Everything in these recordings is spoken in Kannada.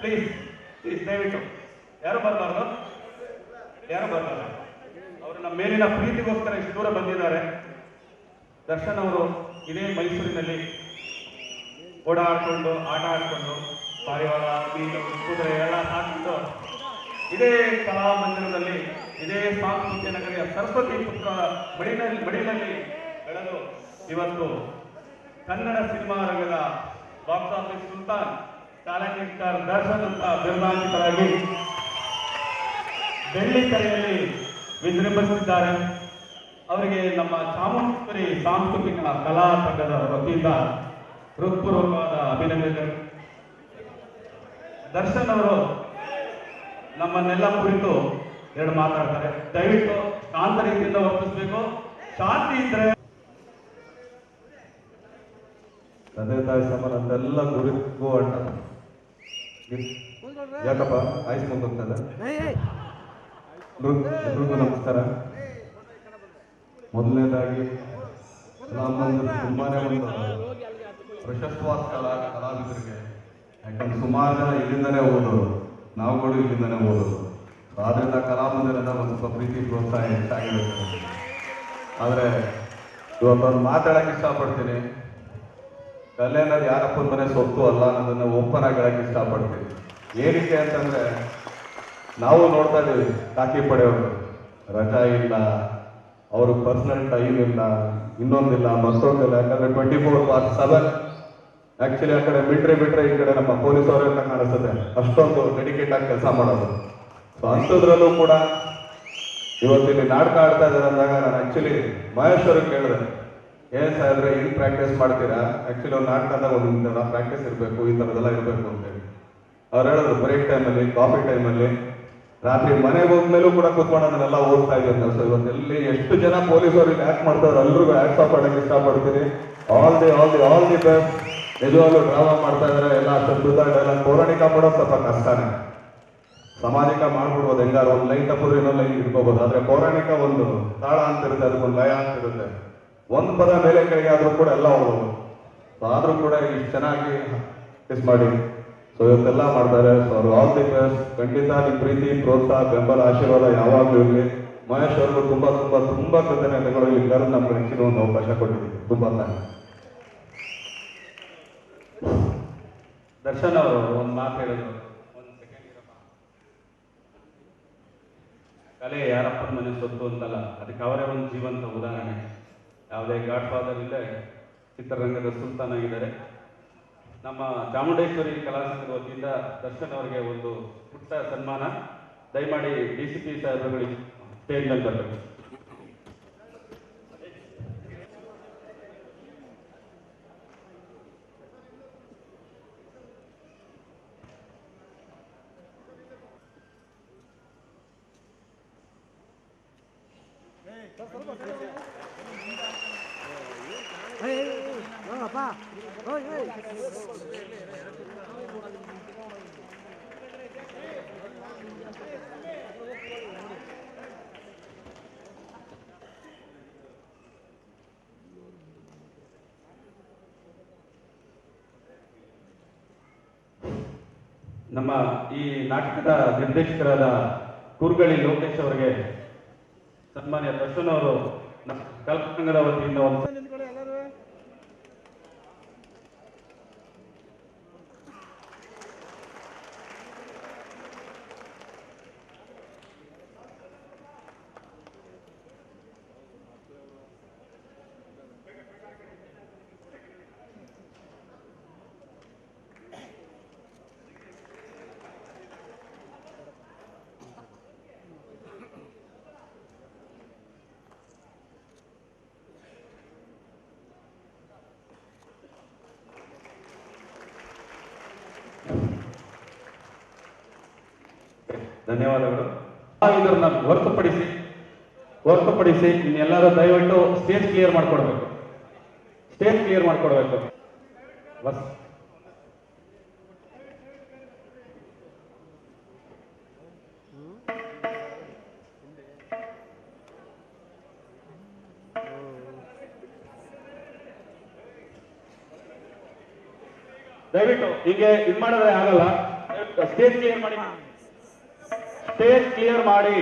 ಪ್ಲೀಸ್ ಪ್ಲೀಸ್ ದಯವಿಟ್ಟು. ಯಾರು ಬರಬಾರ್ದು? ಯಾರು ಬರಬಾರ್ದು? ಅವರು ನಮ್ಮ ಮೇಲಿನ ಪ್ರೀತಿಗೋಸ್ಕರ ಇಷ್ಟು ದೂರ ಬಂದಿದ್ದಾರೆ. ದರ್ಶನ್ ಅವರು ಇದೇ ಮೈಸೂರಿನಲ್ಲಿ ಓಡಾಡಿಕೊಂಡು, ಆಟ ಆಡಿಕೊಂಡು, ಪಾರಿವಾಳ ಮೀನು ಕುದುರೆ ಎಲ್ಲ ಸಾಕಿದ್ದು ಇದೇ ಕಲಾಮಂದಿರದಲ್ಲಿ, ಇದೇ ಸಾಂಸ್ಕೃತಿಕ ನಗರಿಯ ಸರಸ್ವತಿ ಪುತ್ರ ಮಡಿನಲ್ಲಿ ಮಡಿನಲ್ಲಿ ಬೆಳೆದು ಇವತ್ತು ಕನ್ನಡ ಸಿನಿಮಾ ರಂಗದ ಬಾಕ್ಸ್ ಆಫೀಸ್ ಸುಲ್ತಾನ್ ಟ್ಯಾಲೆಂಟೆಡ್ ಸ್ಟಾರ್ ದರ್ಶನ್ ಅಂತ ಬಿರುದಾಂಕಿತರಾಗಿ ಬೆಳ್ಳಿ ತೆರೆಯಲ್ಲಿ ವಿಜೃಂಭಿಸಿದ್ದಾರೆ ಅವರಿಗೆ ನಮ್ಮ ಚಾಮುಂಡೇಶ್ವರಿ ಸಾಂಸ್ಕೃತಿಕ ಕಲಾ ತಂಡದ ವತಿಯಿಂದ ಹೃತ್ಪೂರ್ವಕವಾದ ಅಭಿನಂದನೆಗಳು. ದರ್ಶನ್ ಅವರು ನಮ್ಮನ್ನೆಲ್ಲ ಕುರಿತು ಎರಡು ಮಾತಾಡ್ತಾರೆ. ದಯವಿಟ್ಟು ಶಾಂತ ರೀತಿಯಿಂದ ವರ್ತಿಸಬೇಕು. ಶಾಂತಿ ಇದ್ರೆ ತಂದೆ ತಾಯಿ ಸಮಾನ ಅಂತೆಲ್ಲ ಗುರುಗೂ ಅಣ್ಣ. ಯಾಕಪ್ಪ? ಆಯ್ಸ್ ಮುಂದೋಗ್ತದೆ ಎಲ್ರಿಗೂ ನಮಸ್ಕಾರ. ಮೊದಲನೇದಾಗಿ ತುಂಬಾನೇ ಒಂದು ಪ್ರಶಸ್ವಾದ ಕಲಾ ಕಲಾವಿದರಿಗೆ, ಯಾಕಂದ್ರೆ ಸುಮಾರು ಜನ ಇಲ್ಲಿಂದನೇ ಓದೋರು. ನಾವುಗಳು ಇಲ್ಲಿಂದನೇ ಓದೋರು. ಆದ್ರಿಂದ ಕಲಾಮಂದಿರದ ಒಂದು ಸ್ವಲ್ಪ ಪ್ರೀತಿ ಪ್ರೋತ್ಸಾಹ ಹೆಚ್ಚಾಗಿರುತ್ತೆ. ಆದರೆ ಇವತ್ತೊಂದು ಮಾತಾಡಕ್ಕೆ ಇಷ್ಟಪಡ್ತೀನಿ. ಕಲೆ ಅನ್ನೋದು ಯಾರಪ್ಪನ ಮನೆ ಸೊತ್ತು ಅಲ್ಲ ಅನ್ನೋದನ್ನ ಓಪನ್ ಆಗಿ ಹೇಳಕ್ಕೆ ಇಷ್ಟಪಡ್ತೀನಿ. ಏನಕ್ಕೆ ಅಂತಂದ್ರೆ ನಾವು ನೋಡ್ತಾ ಇದ್ದೀವಿ ಕಾಕಿ ಪಡೆಯವರು. ರಜಾ ಇಲ್ಲ, ಅವ್ರ ಪರ್ಸನಲ್ ಟೈಮ್ ಇಲ್ಲ, ಇನ್ನೊಂದಿಲ್ಲ, ಮತ್ತೊಂದಿಲ್ಲ. ಯಾಕಂದ್ರೆ twenty four bar seven actually ಆ ಕಡೆ ಬಿಟ್ರೆ ಬಿಟ್ರೆ ಈ ಕಡೆ ನಮ್ಮ ಪೊಲೀಸ್ ಅವರು ಅಂತ ಕಾಣಿಸ್ತದೆ ಅಷ್ಟೊಂದು ಡೆಡಿಕೇಟ್ ಆಗಿ ಕೆಲಸ ಮಾಡೋದು. ಸೊ ಅಂಥದ್ರಲ್ಲೂ ಕೂಡ ಇವತ್ತಿಲ್ಲಿ ನಾಟಕ ಆಡ್ತಾ ಇದ್ದಾರೆ ಅಂದಾಗ ನಾನು ಆಕ್ಚುಲಿ ಮಹೇಶ್ವರ ಕೇಳಿದೆ. ಏನ್ ಸಾಹೇಬ್ರೆ ಹೆಂಗ್ ಪ್ರಾಕ್ಟೀಸ್ ಮಾಡ್ತೀರಾ? ಆಕ್ಚುಲಿ ಒಂದು ನಾಟಕದಾಗ ಒಂದು ಪ್ರಾಕ್ಟೀಸ್ ಇರಬೇಕು, ಈ ಥರದ್ದೆಲ್ಲ ಇರಬೇಕು ಅಂತೇಳಿ ಅವ್ರು ಹೇಳಿದ್ರು ಬ್ರೇಕ್ ಟೈಮಲ್ಲಿ ಕಾಫಿ ಟೈಮಲ್ಲಿ ರಾತ್ರಿ ಮನೆಗೆ ಹೋದ್ಮೇಲೂ ಕೂಡ ಕೂತ್ಕೊಂಡು ಅದನ್ನೆಲ್ಲ ಓದ್ತಾ ಇದ್ದೀನಿ ಸೊ ಇವತ್ತೆಲ್ಲಿ ಎಷ್ಟು ಜನ ಪೊಲೀಸರು ಇಲ್ಲಿ ಆ್ಯಕ್ಟ್ ಮಾಡ್ತಾರೆ ಎಲ್ರಿಗೂ ಆ್ಯಕ್ಟ್ ಮಾಡೋಕ್ಕೆ ಇಷ್ಟಪಡ್ತೀನಿ. All the all the all the best ನಿಜವಾಗ್ಲೂ ಡ್ರಾಮಾ ಮಾಡ್ತಾ ಇದ್ದಾರೆ ಎಲ್ಲ ಅದ್ಭುತ ಡೈಲಾಗ್ ಪೌರಾಣಿಕ ಮಾಡೋದು ಸ್ವಲ್ಪ ಕಷ್ಟನೇ. ಸಮಾಜಿಕ ಮಾಡ್ಬಿಡ್ಬೋದು ಹೆಂಗಾರು ಒಂದು ಲೈನ್ ತಪ್ಪಿದ್ರೆ ಇನ್ನೊಂದು ಲೈನ್ ಇಟ್ಕೋಬೋದು ಆದ್ರೆ ಪೌರಾಣಿಕ ಒಂದು ತಾಳ ಅಂತ ಇರುತ್ತೆ, ಅದಕ್ಕೊಂದು ಲಯ ಅಂತ ಇರುತ್ತೆ. ಒಂದು ಪದ ಮೇಲೆ ಕೈಗೆ ಆದರೂ ಕೂಡ ಎಲ್ಲ ಹೋಗೋದು. ಆದರೂ ಕೂಡ ಇಷ್ಟು ಚೆನ್ನಾಗಿ ಮಿಸ್ ಮಾಡಿ. ಸೊ ಇವತ್ತೆಲ್ಲ ಮಾಡ್ತಾರೆ. ಸೊ ಅವ್ರು ಆಲ್ ದಿ ಬೆಸ್ಟ್ ಖಂಡಿತ ನಿಮ್ಮ ಪ್ರೀತಿ, ಪ್ರೋತ್ಸಾಹ, ಬೆಂಬಲ, ಆಶೀರ್ವಾದ ಯಾವಾಗಲೂ ಇರಲಿ. ಮಹೇಶ್ ಅವ್ರಿಗೂ ತುಂಬಾ ತುಂಬಾ ತುಂಬಾ ಕೃತಜ್ಞತೆಗಳು ಇಲ್ಲಿ ಕರೆದು ನಮ್ಗೆ ಹೆಚ್ಚಿನ ಒಂದು ಅವಕಾಶ ಕೊಟ್ಟಿದ್ದೀವಿ ತುಂಬಾ ಥ್ಯಾಂಕ್ಸ್. ದರ್ಶನ್ ಅವರು ಒಂದು ಮಾತು ಹೇಳಿದ್ರು. ಒಂದು ಸೆಕೆಂಡ್ ಕಲೆ ಯಾರಪ್ಪನ ಮನೆ ಸೊತ್ತು ಅಂತಲ್ಲ, ಅದಕ್ಕೆ ಅವರೇ ಒಂದು ಜೀವಂತ ಉದಾಹರಣೆ. ಯಾವುದೇ ಗಾಡ್ ಫಾದರ್ ಇಲ್ಲದೆ ಚಿತ್ರರಂಗದ ಸುಲ್ತಾನ್ ಆಗಿದ್ದಾರೆ ನಮ್ಮ ಚಾಮುಂಡೇಶ್ವರಿ ಕಲಾಸಂಘದ ವತಿಯಿಂದ ದರ್ಶನ್ ಅವರಿಗೆ ಒಂದು ಪುಟ್ಟ ಸನ್ಮಾನ. ದಯಮಾಡಿ ಡಿ ಸಿ ಪಿ ಸಾಹೇಬರುಗಳಿಗೆ ಸ್ಟೇಜ್ Oye, oye. ನಮ್ಮ ಈ ನಾಟಕದ ನಿರ್ದೇಶಕರಾದ ಕುರುಗಳಿ ಲೋಕೇಶ್ ಅವರಿಗೆ ಸನ್ಮಾನ್ಯ ದರ್ಶನ್ ಅವರು ನಮ್ಮ ಕಲ್ಪಂಗದ ವತಿಯಿಂದ ಒಂದು ಧನ್ಯವಾದಗಳು. ಇದನ್ನ ಹೊರತುಪಡಿಸಿ ಹೊರತುಪಡಿಸಿ ಇನ್ನೆಲ್ಲರೂ ದಯವಿಟ್ಟು ಸ್ಟೇಜ್ ಕ್ಲಿಯರ್ ಮಾಡ್ಕೊಡ್ಬೇಕು. ಸ್ಟೇಜ್ ಕ್ಲಿಯರ್ ಮಾಡ್ಕೊಡ್ಬೇಕು. ಬಸ್. ದಯವಿಟ್ಟು ಹೀಗೆ ಇದು ಮಾಡಿದ್ರೆ ಆಗಲ್ಲ. ಸ್ಟೇಜ್ ಕ್ಲಿಯರ್ ಮಾಡಿ. ಸ್ಟೇಜ್ ಕ್ಲಿಯರ್ ಮಾಡಿ.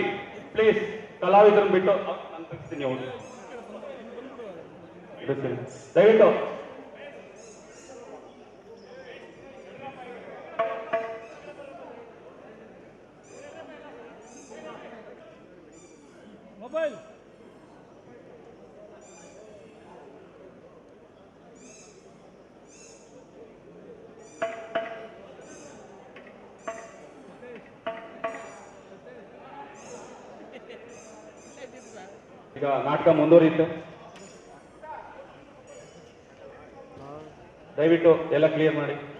ಪ್ಲೀಸ್ ಕಲಾವಿದರನ್ನು ಬಿಟ್ಟು ನಾನು ಬಿಡ್ತೀನಿ. ದಯವಿಟ್ಟು. ಮೊಬೈಲ್ ಈಗ ನಾಟಕ ಮುಂದುವರಿಯುತ್ತೆ. ದಯವಿಟ್ಟು ಎಲ್ಲ ಕ್ಲಿಯರ್ ಮಾಡಿ.